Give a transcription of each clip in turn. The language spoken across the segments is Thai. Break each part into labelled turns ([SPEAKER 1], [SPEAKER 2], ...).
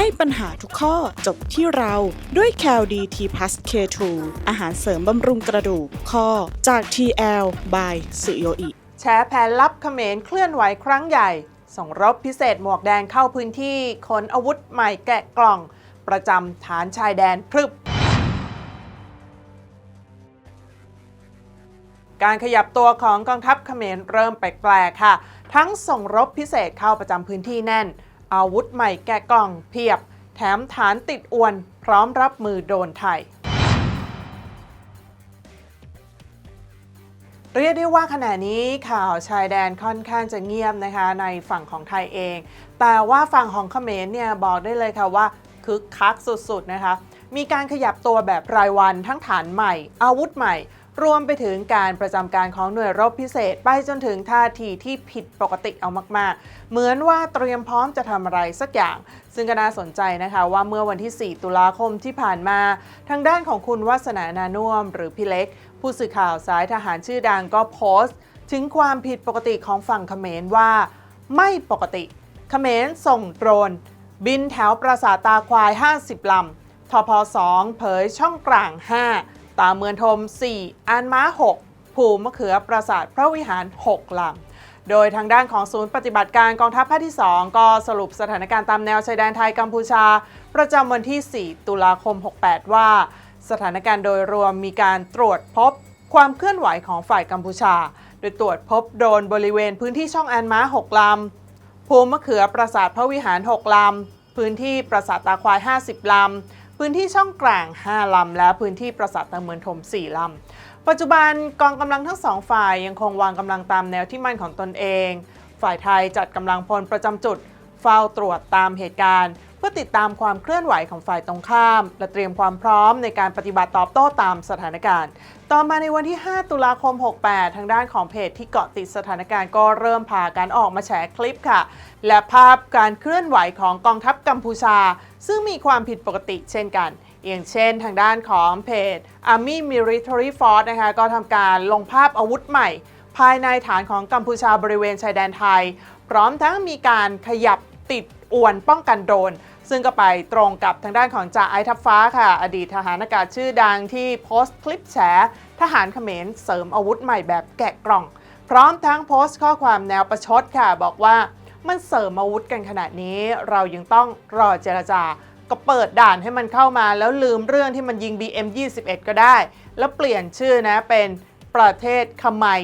[SPEAKER 1] ให้ปัญหาทุกข้อจบที่เราด้วย c a l d t p l u s K2 อาหารเสริมบำรุงกระดูกข้อจาก TL by สุโยอิ
[SPEAKER 2] แชร์แผนลับเขมรเคลื่อนไหวครั้งใหญ่ ส่งรบพิเศษหมวกแดงเข้าพื้นที่ขนอาวุธใหม่แกะกล่อง ประจำฐานชายแดนพรึบการขยับตัวของกองทัพเขมรเริ่มแปลกๆค่ะ ทั้งส่งรบพิเศษเข้าประจำพื้นที่แน่น อาวุธใหม่แกะกล่องเพียบ แถมฐานติดอวน พร้อมรับมือโดนไทย เรียกได้ว่าขณะนี้ข่าวชายแดนค่อนข้างจะเงียบนะคะในฝั่งของไทยเอง แต่ว่าฝั่งของเขมรเนี่ยบอกได้เลยค่ะว่าคึกคักสุดๆนะคะ มีการขยับตัวแบบรายวันทั้งฐานใหม่ อาวุธใหม่ รวมไปถึงการประจำการของหน่วยรบพิเศษ ไปจนถึงท่าทีที่ผิดปกติเอามาก ๆ เหมือนว่าเตรียมพร้อมจะทำอะไรสักอย่าง ซึ่งก็น่าสนใจนะคะว่าเมื่อวันที่ 4 ตุลาคมที่ผ่านมา ทางด้านของคุณวัสนานานุ่มหรือพี่เล็ก ผู้สื่อข่าวสายทหารชื่อดังก็โพสต์ ถึงความผิดปกติของฝั่งเขมรว่า ไม่ปกติ เขมรส่งโดรน บินแถวปราสาทตาควาย 50ลำทพ2เผยช่องกลาง 5 ตาเมือนทม 4 อานม้า 6 ภูมะเขือปราสาทพระวิหาร 6 ลำโดยทางด้านของศูนย์ปฏิบัติการกองทัพภาคที่ 2 ก็สรุปสถานการณ์ตามแนวชายแดนไทยกัมพูชา ประจำวันที่ 4 ตุลาคม 68 ว่า สถานการณ์โดยรวมมีการตรวจพบความเคลื่อนไหวของฝ่ายกัมพูชา โดยตรวจพบโดนบริเวณพื้นที่ช่องแอนม้า 6 ลำ ภูมะเขือปราสาทพระวิหาร 6 ลำ พื้นที่ปราสาทตาควาย 50 ลำ พื้นที่ช่องกลาง 5 ลำ และพื้นที่ปราสาทตะเมือนทม4 ลำ ปัจจุบันกองกำลังทั้งสองฝ่ายยังคงวางกำลังตามแนวที่มั่นของตนเอง ฝ่ายไทยจัดกำลังพลประจำจุด เฝ้าตรวจตามเหตุการณ์ เพื่อติดตามความเคลื่อนไหวของฝ่ายตรงข้าม และเตรียมความพร้อมในการปฏิบัติตอบโต้ตามสถานการณ์ ต่อมาในวันที่ 5 ตุลาคม 68 ทางด้านของเพจที่เกาะติดสถานการณ์ก็เริ่มพาการออกมาแฉคลิปค่ะ และภาพการเคลื่อนไหวของกองทัพกัมพูชา ซึ่งมีความผิดปกติเช่นกันอย่างเช่นทางด้านของเพจ Army Military Force นะคะก็ทำการลงภาพอาวุธใหม่ ภายในฐานของกัมพูชาบริเวณชายแดนไทย พร้อมทั้งมีการขยับ ติดอวนป้องกันโดรนซึ่งก็ไปตรงกับทางด้านของจ่าไอทัพฟ้าค่ะ อดีตทหารอากาศชื่อดังที่โพสต์คลิปแฉทหารเขมรเสริมอาวุธใหม่แบบแกะกล่อง พร้อมทั้งโพสต์ข้อความแนวประชดค่ะ บอกว่ามันเสริมอาวุธกันขนาดนี้ เรายังต้องรอเจรจาก็เปิดด่านให้มันเข้ามาแล้วลืมเรื่องที่มันยิง BM 21 ก็ได้ แล้วเปลี่ยนชื่อนะเป็นประเทศขไมย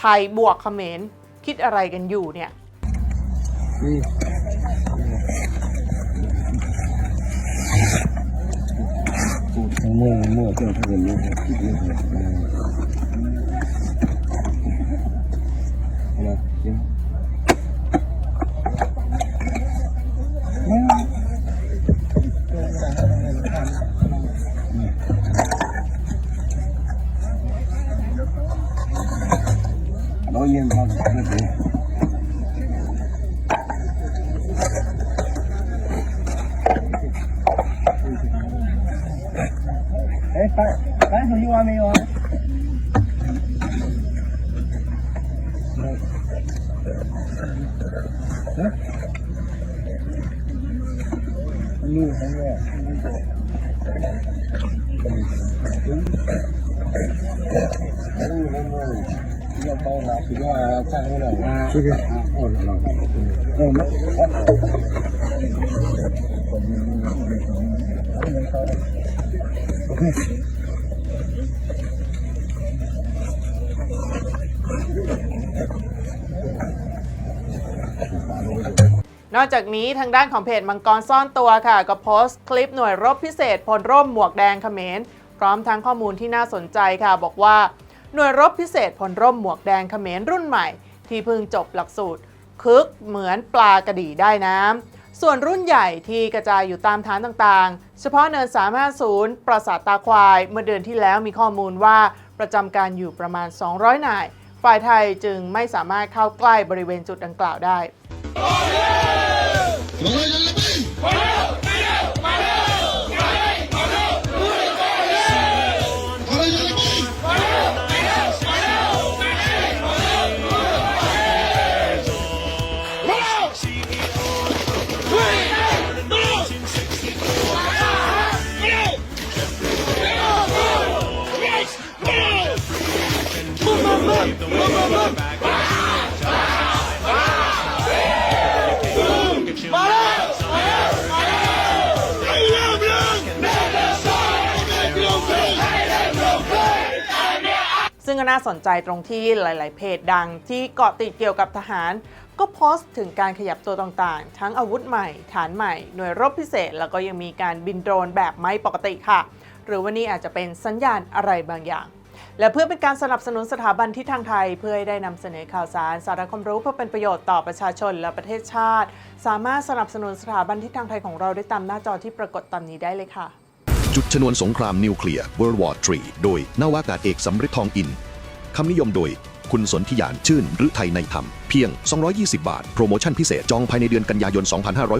[SPEAKER 2] ไทยบวกเขมรคิดอะไรกันอยู่เนี่ย
[SPEAKER 3] มั่วมั่วเจ้าเพื่อน want me on? Huh? I knew it. Okay. น
[SPEAKER 2] อกจากนี้ทางด้านของเพจมังกรซ่อนตัวค่ะ ก็โพสต์คลิปหน่วยรบพิเศษพลร่มหมวกแดงเขมรพร้อมทั้งข้อมูลที่น่าสนใจค่ะ บอกว่าหน่วยรบพิเศษพลร่มหมวกแดงเขมรรุ่นใหม่ ที่เพิ่งจบหลักสูตร คึกเหมือนปลากระดี่ได้น้ำส่วนรุ่นใหญ่ที่กระจายอยู่ตามฐานต่างๆ เฉพาะเนิน 350 ปราสาทตาควาย เมื่อเดือนที่แล้วมีข้อมูลว่าประจำการอยู่ประมาณ 200 นาย ฝ่ายไทยจึงไม่สามารถเข้าใกล้บริเวณจุดดังกล่าวได้ Come on, come on.
[SPEAKER 4] เก็
[SPEAKER 2] น่าสนใจตรงที่หลาย ๆ เพจดัง ที่เกาะติดเกี่ยวกับทหาร ก็โพสต์ถึงการขยับตัวต่างๆ ทั้งอาวุธใหม่ ฐานใหม่ หน่วยรบพิเศษ แล้วก็ยังมีการบินโดรนแบบไม่ปกติค่ะ หรือว่านี่อาจจะเป็นสัญญาณอะไรบางอย่างและเพื่อเป็นการสนับสนุนสถาบันที่ทางไทย เพื่อให้ได้นำเสนอข่าวสาร สาระความรู้เพื่อเป็นประโยชน์ต่อประชาชนและประเทศชาติ สามารถสนับสนุนสถาบันที่ทางไทยของเราได้ตามหน้าจอที่ปรากฏตามนี้ได้เลยค่ะ
[SPEAKER 4] จุดชนวนสงครามนิวเคลียร์ World War III โดยนาวากาศเอกสำริดทองอิน คำนิยมโดยคุณสนธิยานชื่นหรือไทยในธรรม เพียง 220 บาท โปรโมชั่นพิเศษ จองภายในเดือนกันยายน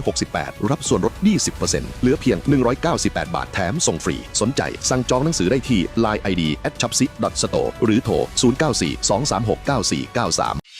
[SPEAKER 4] 2568 รับส่วนลด 20%เหลือเพียง 198 บาท แถมส่งฟรี สนใจ สั่งจองหนังสือได้ที่ Line ID at c h o p s i store หรือโทร 094 236 9493